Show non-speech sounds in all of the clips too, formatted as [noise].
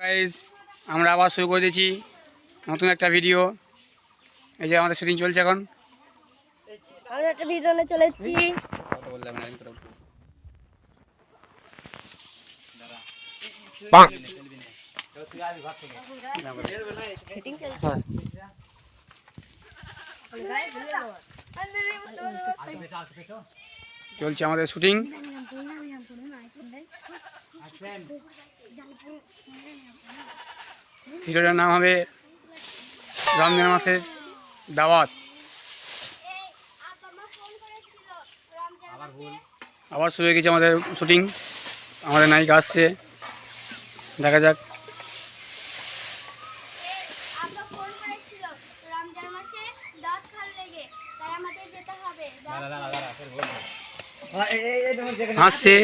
Guys আমরা আবার শুরু করে দিয়েছি নতুন একটা ভিডিও এই যে আমাদের শুটিং চলছে এখন। আমরা একটা ভিডিও নিয়ে চলে এসেছি। চলছে আমাদের শুটিং। ভিডিওটার নাম হবে রমজান মাসের দাওয়াত। আবার শুরু হয়ে গেছে আমাদের শুটিং। আমাদের নায়িকা আসছে। দেখা যাক। হাসছে।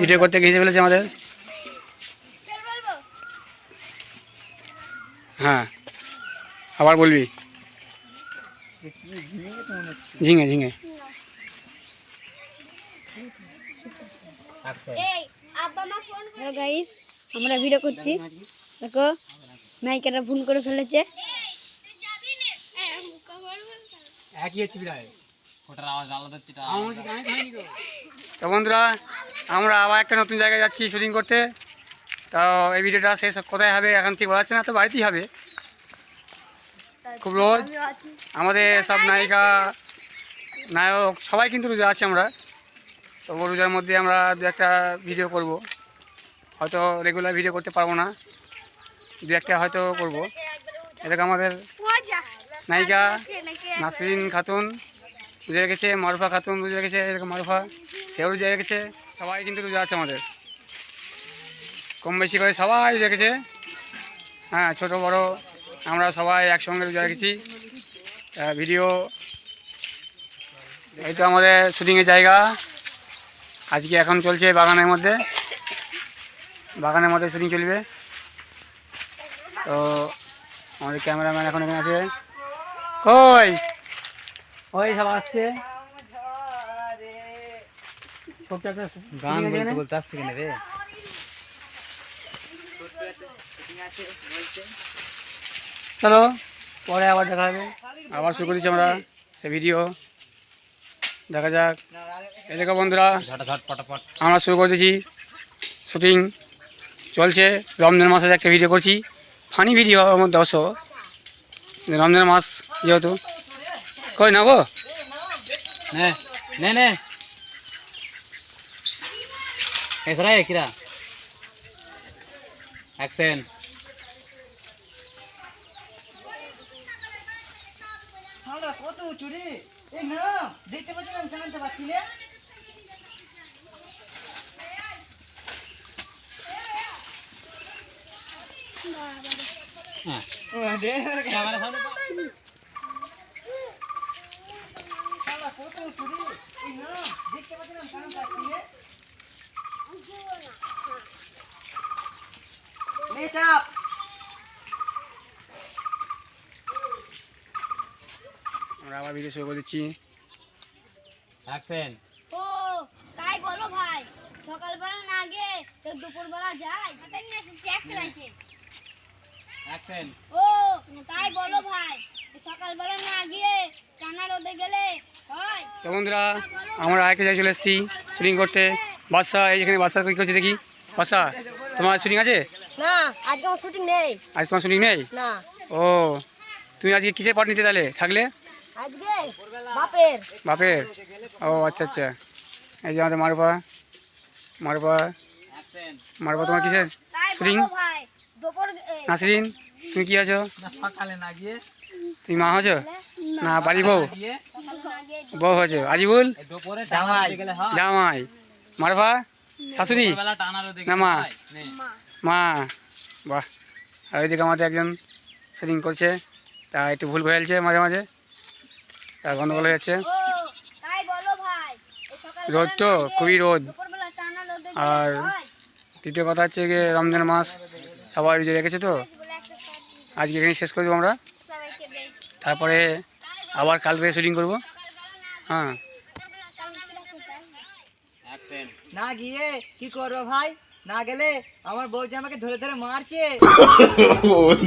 ভিডিও করতে গিয়ে ফেলেছে আমাদের। হ্যাঁ। আবার বলবি? ঝিঙে ঝিঙে। গাইস আমরা ভিডিও করছি। দেখো নায়িকাটা ভুল করে ফেলেছে। হ্যাঁ একই হচ্ছে তো বন্ধুরা আমরা আবার একটা নতুন জায়গায় যাচ্ছি শুটিং করতে। তো এই ভিডিওটা শেষ কোথায় হবে এখন ঠিক বলা না তো বাড়িতেই হবে। খুব রোজ। আমাদের সব নায়িকা নায়ক সবাই কিন্তু রোজা আছে আমরা। তো রোজার মধ্যে আমরা দু একটা ভিডিও করব। হয়তো রেগুলার ভিডিও করতে পারব না। দু একটা হয়তো করব। এটাকে আমাদের নায়িকা। নাসরিন খাতুন। বুঝে রেখেছে, মারুফা খাতুন বুঝে রেখেছে মারুফা, সেও রোজা রেখেছে, সবাই কিন্তু রোজা আছে আমাদের। কম বেশি করে সবাই রেখেছে। হ্যাঁ ছোটো, বড়, আমরা সবাই একসঙ্গে রোজা রেখেছি। ভিডিও, এই তো আমাদের শুটিংয়ের জায়গা। আজকে এখন চলছে বাগানের মধ্যে। বাগানের মধ্যে শুটিং চলবে। তো, আমাদের ক্যামেরাম্যান এখন এখানে আছে। কই? ওই সব আসছে। ছোট্ট একটা গান বলতে বলতে আসছে কেন রে? চলো পরে আবার দেখা হবে। আবার শুরু করেছি আমরা সে ভিডিও। দেখা যাক। এই দেখো বন্ধুরা আমরা শুরু করে দিয়েছি। শুটিং চলছে। রমজান মাসে একটা ভিডিও করছি। ফানি ভিডিও আমার মধ্যে অবশ্য। রমজান মাস যেহেতু। কই না গো? নে নে নে। এসরা কিরা? অ্যাকশন সালা কত উঁচু রে না দেখতে পাচ্ছি না জানতে পারছি না হ্যাঁ। ক্যামেরা সামনে আমরা আবার ভিডিও শুরু করে দিচ্ছি। অ্যাকশন ও তাই বলো ভাই সকালবেলা না গিয়ে তো দুপুরবেলা যাই। হাতে নিয়ে এসেছি একটা রয়েছে অ্যাকশন ও তাই বলো ভাই সকালবেলা না গিয়ে টানা রোদে গেলে তো বন্ধুরা আমরা আরেকটা জায়গায় চলে এসেছি শুটিং করতে। বাদশা এই যেখানে বাদশা কী করছে দেখি। বাদশা তোমার শুটিং আছে? না আজকে আমার শুটিং নেই। আজ তোমার শুটিং নেই? না। ও তুমি আজকে কিসে পাঠ নিতে তাহলে? থাকলে? আজকে বাপের। বাপের? ও আচ্ছা আচ্ছা। এই যে আমাদের মারপা মারপা মারপা তোমার কিসে তাই শুটিং নাসরিন তুমি কি আছো? সকালে না গিয়ে তুমি মা হছো না বাড়ি বউ? বউ হছো আজিবুল হয় জামাই। মারপা শাশুড়ি? না, মা। হয় মা। বাহ। ওইদিকে আমাদের একজন শুটিং করছে। তা একটু ভুল করে ফেলছে মাঝে মাঝে। তা গন্ডগোল হয়ে যাচ্ছে। রোদ তো খুবই রোদ। আর দ্বিতীয় কথা হচ্ছে গিয়ে রমজান মাস সবাই রেখেছে তো। আজকে এখানে শেষ করে দেবো আমরা। তারপরে আবার কালকে শুটিং করব। হ্যাঁ। না গিয়ে কি করব ভাই? না গেলে আমার বউ যে আমাকে ধরে ধরে মারছে। [laughs]